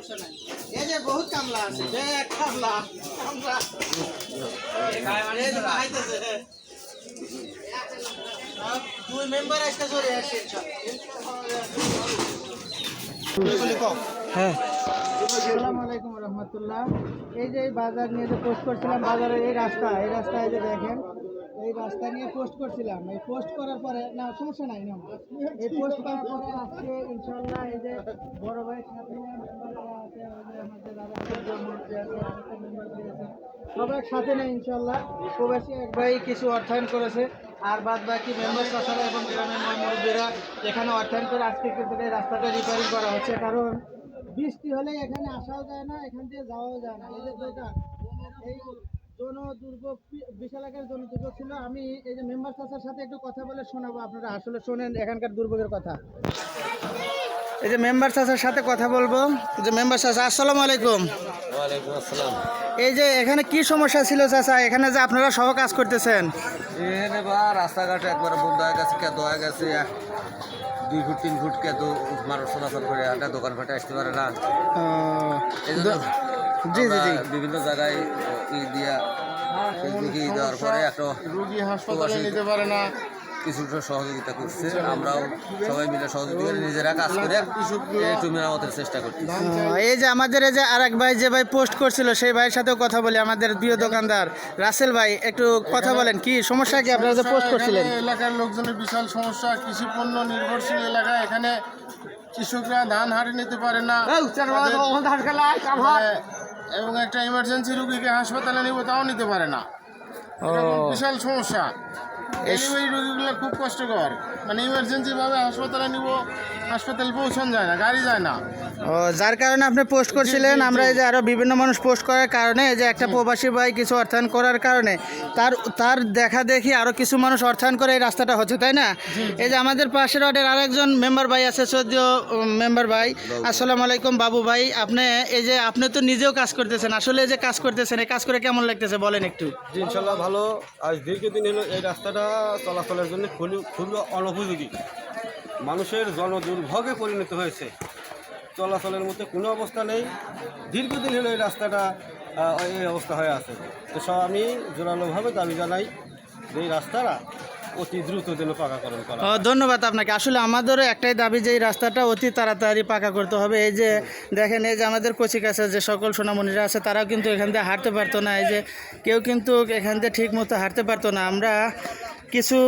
সমস্যা নাই। এই যে বহুত কামলা আছে কামলা কামলা। যে দুই মেম্বার আজকে চলে আসছে হ্যাঁ। আসসালামু আলাইকুম রহমতুল্লাহ। এই যে এই বাজার নিয়ে যে পোস্ট করছিলাম বাজারের এই রাস্তা এই রাস্তায় যে দেখেন এই রাস্তা নিয়ে পোস্ট করছিলাম। এই পোস্ট করার পরে না, সমস্যা নাই না এই পোস্ট করার পরে আজকে ইনশাল্লাহ এই যে বড় ভাই সাথে সবাই সাথে নেই ইনশাল্লাহ প্রবাসী এক ভাই কিছু অর্থায়ন করেছে, আর বাদ বাকি মেম্বার চাষারা এবং গ্রামের মুরব্বীরা এখানে অর্থায়ন করে আজকে কিন্তু এই রাস্তাটা রিপেয়ারিং করা হচ্ছে। কারণ বৃষ্টি হলে এখানে আসাও যায় না, এখান দিয়ে যাওয়াও যায় না। এই যে এই দুর্ভোগ বিশাল আকার জন দুর্ভোগ ছিল। আমি এই যে মেম্বার সাথে একটু কথা বলে শোনাবো আপনারা। আসলে শোনেন এখানকার দুর্ভোগের কথা। এই যে মেম্বার সাথে কথা বলব। যে মেম্বার আসসালামু আলাইকুম। এই যে এখানে কি সমস্যা ছিল চাচা? এখানে যে আপনারা সহ কাজ করতেছেন। রাস্তাঘাট একবার বন্ধ হয়ে গেছে কেদ হয়ে গেছে। দুই ফুট তিন ফুট কেদ মানুষ চলাচল করে একটা দোকান ফাটে আসতে পারে না। জি জি জি। বিভিন্ন জায়গায় ই দিয়া ফেসবুকে দেওয়ার পরে একটা রুগী হাসপাতালে নিতে পারে না। কিছুটা সহযোগিতা করছে। আমরাও সবাই মিলে সহযোগিতা করে নিজেরা কাজ করে একটু মেরামতের চেষ্টা করছি এই যে আমাদের এই যে আর এক ভাই যে ভাই পোস্ট করছিল সেই ভাইয়ের সাথেও কথা বলি। আমাদের প্রিয় দোকানদার রাসেল ভাই একটু কথা বলেন। কি সমস্যা কি? আপনারা যে পোস্ট করছিলেন। এলাকার লোকজনের বিশাল সমস্যা। কৃষি পণ্য নির্ভরশীল এলাকা। এখানে কৃষকরা ধান হারিয়ে নিতে পারে না। এবং একটা ইমার্জেন্সি রুগীকে হাসপাতালে নিব তাও নিতে পারে না। বিশাল সমস্যা। ডেলিভারি রোগীগুলো খুব কষ্টকর। মানে ইমার্জেন্সি ভাবে হাসপাতালে নিব হাসপাতালে পৌঁছানো যায় না গাড়ি যায় না। ও যার কারণে আপনি পোস্ট করছিলেন আমরা এই যে আরও বিভিন্ন মানুষ পোস্ট করার কারণে এই যে একটা প্রবাসী ভাই কিছু অর্থায়ন করার কারণে তার তার দেখা দেখি আরও কিছু মানুষ অর্থায়ন করে এই রাস্তাটা হচ্ছে তাই না? এই যে আমাদের পাশের ওয়ার্ডের আরেকজন মেম্বার ভাই আছে সদ্য মেম্বার ভাই। আসসালামু আলাইকুম বাবু ভাই। আপনি এই যে আপনি তো নিজেও কাজ করতেছেন আসলে এই যে কাজ করতেছেন এই কাজ করে কেমন লাগতেছে বলেন একটু। জি ইনশাল্লাহ ভালো। আজ দীর্ঘদিন হলো এই রাস্তাটা চলাচলের জন্য খুবই খুবই অনুপযোগী। মানুষের জনদুর্ভোগে পরিণত হয়েছে। চলাচলের মধ্যে কোনো অবস্থা নেই। দীর্ঘদিন হলে এই রাস্তাটা এই অবস্থা হয়ে আছে। তো সব আমি জোরালোভাবে দাবি জানাই যে এই রাস্তাটা অতি দ্রুত যেন পাকাকরণ করা ধন্যবাদ আপনাকে। আসলে আমাদেরও একটাই দাবি যে এই রাস্তাটা অতি তাড়াতাড়ি পাকা করতে হবে। এই যে দেখেন, এই যে আমাদের কচি কাছে যে সকল সোনামণিরা আছে, তারাও কিন্তু এখান দিয়ে হাঁটতে পারতো না। এই যে কেউ কিন্তু এখান দিয়ে ঠিক মতো হাঁটতে পারতো না। আমরা কিছু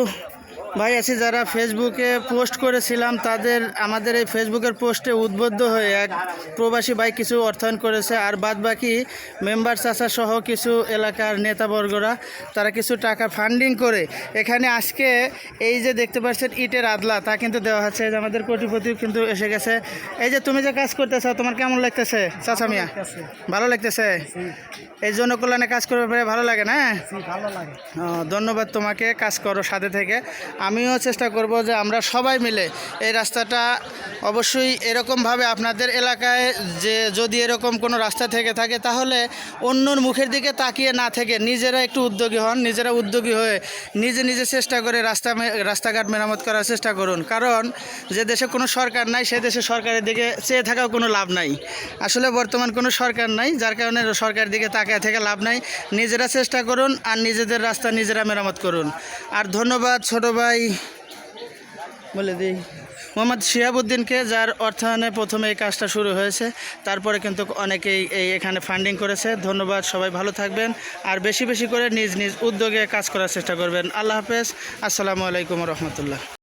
ভাই আছি যারা ফেসবুকে পোস্ট করেছিলাম তাদের আমাদের এই ফেসবুকের পোস্টে উদ্বুদ্ধ হয়ে এক প্রবাসী ভাই কিছু অর্থায়ন করেছে আর বাদ বাকি মেম্বার চাচা সহ কিছু এলাকার নেতাবর্গরা তারা কিছু টাকা ফান্ডিং করে। এখানে আজকে এই যে দেখতে পাচ্ছেন ইটের আদলা তা কিন্তু দেওয়া হচ্ছে। যে আমাদের কোটিপতি কিন্তু এসে গেছে। এই যে তুমি যে কাজ করতেছ তোমার কেমন লাগতেছে চাচা মিয়া? ভালো লাগতেছে? এই জনকল্যাণে কাজ করবে ভালো লাগে না? ভালো লাগে। ধন্যবাদ তোমাকে কাজ করো সাথে থেকে। আমিও চেষ্টা করব যে আমরা সবাই মিলে এই রাস্তাটা অবশ্যই এরকমভাবে আপনাদের এলাকায় যে যদি এরকম কোনো রাস্তা থেকে থাকে, তাহলে অন্যর মুখের দিকে তাকিয়ে না থেকে নিজেরা একটু উদ্যোগী হন, নিজেরা উদ্যোগী হয়ে নিজে নিজে চেষ্টা করে রাস্তা রাস্তাঘাট মেরামত করার চেষ্টা করুন। কারণ যে দেশে কোনো সরকার নাই, সে দেশে সরকারের দিকে চেয়ে থাকাও কোনো লাভ নাই। আসলে বর্তমান কোনো সরকার নাই, যার কারণে সরকারের দিকে তাকিয়ে থেকে লাভ নাই। নিজেরা চেষ্টা করুন আর নিজেদের রাস্তা নিজেরা মেরামত করুন। আর ধন্যবাদ ছোট ভাই। বলে দিই, মোহাম্মদ শিহাবুদ্দিনকে যার অর্থায়নে প্রথমে এই কাজটা শুরু হয়েছে, তারপরে কিন্তু অনেকেই এই এখানে ফান্ডিং করেছে। ধন্যবাদ, সবাই ভালো থাকবেন, আর বেশি বেশি করে নিজ নিজ উদ্যোগে কাজ করার চেষ্টা করবেন। আল্লাহ হাফেজ, আসসালামু আলাইকুম রহমতুল্লাহ।